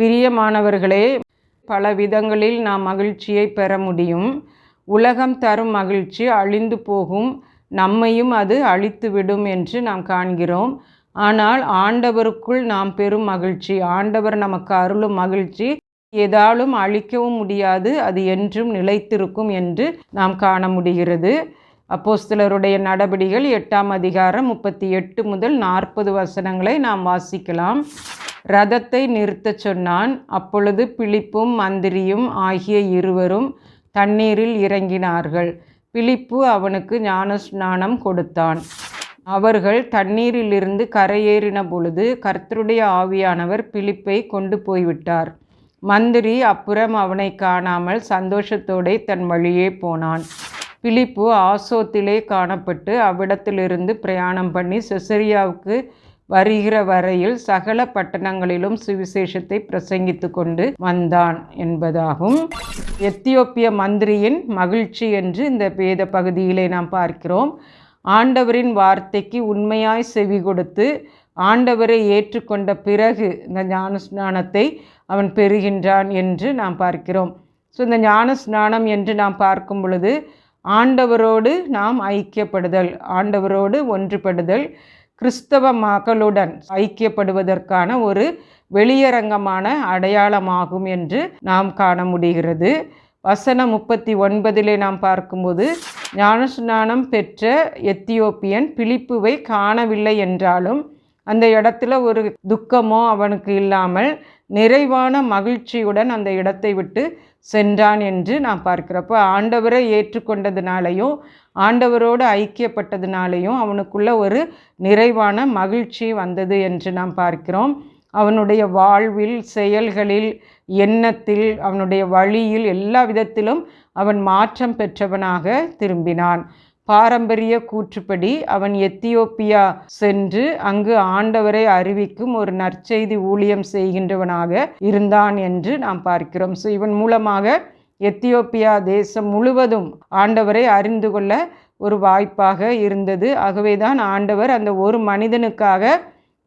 பிரியமானவர்களே பல விதங்களில் நாம் மகிழ்ச்சியை பெற முடியும். உலகம் தரும் மகிழ்ச்சி அழிந்து போகும். நம்மையும் அது அழித்துவிடும் என்று நாம் காண்கிறோம். ஆனால் ஆண்டவருக்குள் நாம் பெறும் மகிழ்ச்சி ஆண்டவர் நமக்கு அருளும் மகிழ்ச்சி ஏதாலும் அழிக்கவும் முடியாது அது என்றும் நிலைத்திருக்கும் என்று நாம் காண முடிகிறது. அப்போஸ்தலருடைய நடபடிகள் எட்டாம் அதிகாரம் முப்பத்தி எட்டு முதல் நாற்பது வசனங்களை நாம் வாசிக்கலாம். ரதத்தை நிறுத்தச் சொன்னான். அப்பொழுது பிலிப்பும் மந்திரியும் ஆகிய இருவரும் தண்ணீரில் இறங்கினார்கள். பிலிப்பு அவனுக்கு ஞானஸ்நானம் கொடுத்தான். அவர்கள் தண்ணீரிலிருந்து கரையேறின பொழுது கர்த்தருடைய ஆவியானவர் பிலிப்பை கொண்டு போய்விட்டார். மந்திரி அப்புறம் அவனை காணாமல் சந்தோஷத்தோடே தன் வழியே போனான். பிலிப்பு ஆசோத்திலே காணப்பட்டு அவ்விடத்திலிருந்து பிரயாணம் பண்ணி செசரியாவுக்கு வருகிற வரையில் சகல பட்டணங்களிலும் சுவிசேஷத்தை பிரசங்கித்து கொண்டு வந்தான் என்பதாகும். எத்தியோப்பிய மந்திரியின் மகிழ்ச்சி என்று இந்த வேத பகுதியிலே நாம் பார்க்கிறோம். ஆண்டவரின் வார்த்தைக்கு உண்மையாய் செவி கொடுத்து ஆண்டவரை ஏற்றுக்கொண்ட பிறகு இந்த ஞான ஸ்நானத்தை அவன் பெறுகின்றான் என்று நாம் பார்க்கிறோம். ஸோ இந்த ஞான ஸ்நானம் என்று நாம் பார்க்கும் பொழுது ஆண்டவரோடு நாம் ஐக்கியப்படுதல் ஆண்டவரோடு ஒன்றுபடுதல் கிறிஸ்தவ மக்களுடன் ஐக்கியப்படுவதற்கான ஒரு வெளியரங்கமான அடையாளமாகும் என்று நாம் காண முடிகிறது. வசனம் முப்பத்தி ஒன்பதிலே நாம் பார்க்கும்போது ஞானஸ்நானம் பெற்ற எத்தியோப்பியன் பிலிப்புவை காணவில்லை என்றாலும் அந்த இடத்துல ஒரு துக்கமோ அவனுக்கு இல்லாமல் நிறைவான மகிழ்ச்சியுடன் அந்த இடத்தை விட்டு சென்றான் என்று நாம் பார்க்குறப்போ ஆண்டவரை ஏற்றுக்கொண்டதுனாலையும் ஆண்டவரோடு ஐக்கியப்பட்டதுனாலையும் அவனுக்குள்ள ஒரு நிறைவான மகிழ்ச்சி வந்தது என்று நாம் பார்க்கிறோம். அவனுடைய வாழ்வில் செயல்களில் எண்ணத்தில் அவனுடைய வழியில் எல்லா விதத்திலும் அவன் மாற்றம் பெற்றவனாக திரும்பினான். பாரம்பரிய கூற்றுப்படி அவன் எத்தியோப்பியா சென்று அங்கு ஆண்டவரை அறிவிக்கும் ஒரு நற்செய்தி ஊழியம் செய்கின்றவனாக இருந்தான் என்று நாம் பார்க்கிறோம். ஸோ இவன் மூலமாக எத்தியோப்பியா தேசம் முழுவதும் ஆண்டவரை அறிந்து கொள்ள ஒரு வாய்ப்பாக இருந்தது. ஆகவே தான் ஆண்டவர் அந்த ஒரு மனிதனுக்காக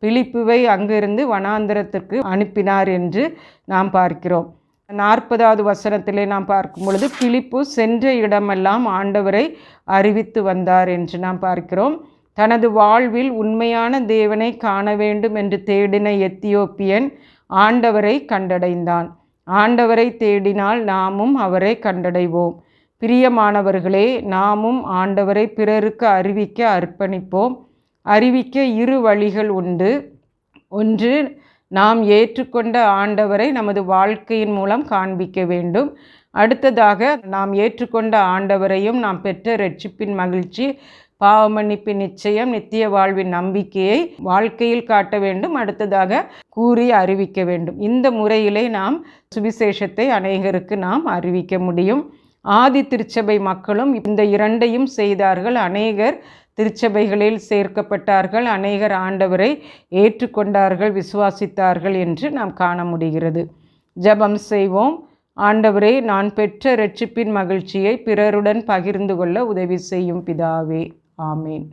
பிலிப்புவை அங்கிருந்து வனாந்திரத்திற்கு அனுப்பினார் என்று நாம் பார்க்கிறோம். நாற்பதாவது வசனத்திலே நாம் பார்க்கும் பொழுது பிலிப்பு சென்ற இடமெல்லாம் ஆண்டவரை அறிவித்து வந்தார் என்று நாம் பார்க்கிறோம். தனது வாழ்வில் உண்மையான தேவனை காண வேண்டும் என்று தேடின எத்தியோப்பியன் ஆண்டவரை கண்டடைந்தான். ஆண்டவரை தேடினால் நாமும் அவரை கண்டடைவோம். பிரியமானவர்களே நாமும் ஆண்டவரை பிறருக்கு அறிவிக்க அர்ப்பணிப்போம். அறிவிக்க இரு வழிகள் உண்டு. ஒன்று நாம் ஏற்றுக்கொண்ட ஆண்டவரை நமது வாழ்க்கையின் மூலம் காண்பிக்க வேண்டும். அடுத்ததாக நாம் ஏற்றுக்கொண்ட ஆண்டவரையும் நாம் பெற்ற ரட்சிப்பின் மகிழ்ச்சி பாவமன்னிப்பின் நிச்சயம் நித்திய வாழ்வின் நம்பிக்கையை வாழ்க்கையில் காட்ட வேண்டும். அடுத்ததாக கூறி அறிவிக்க வேண்டும். இந்த முறையிலே நாம் சுவிசேஷத்தை அநேகருக்கு நாம் அறிவிக்க முடியும். ஆதி திருச்சபை மக்களும் இந்த இரண்டையும் செய்தார்கள். அநேகர் திருச்சபைகளில் சேர்க்கப்பட்டார்கள். அநேகர் ஆண்டவரை ஏற்றுக்கொண்டார்கள் விசுவாசித்தார்கள் என்று நாம் காண முடிகிறது. ஜபம் செய்வோம். ஆண்டவரே நான் பெற்ற ரட்சிப்பின் மகிழ்ச்சியை பிறருடன் பகிர்ந்து கொள்ள உதவி செய்யும் பிதாவே. ஆமேன்.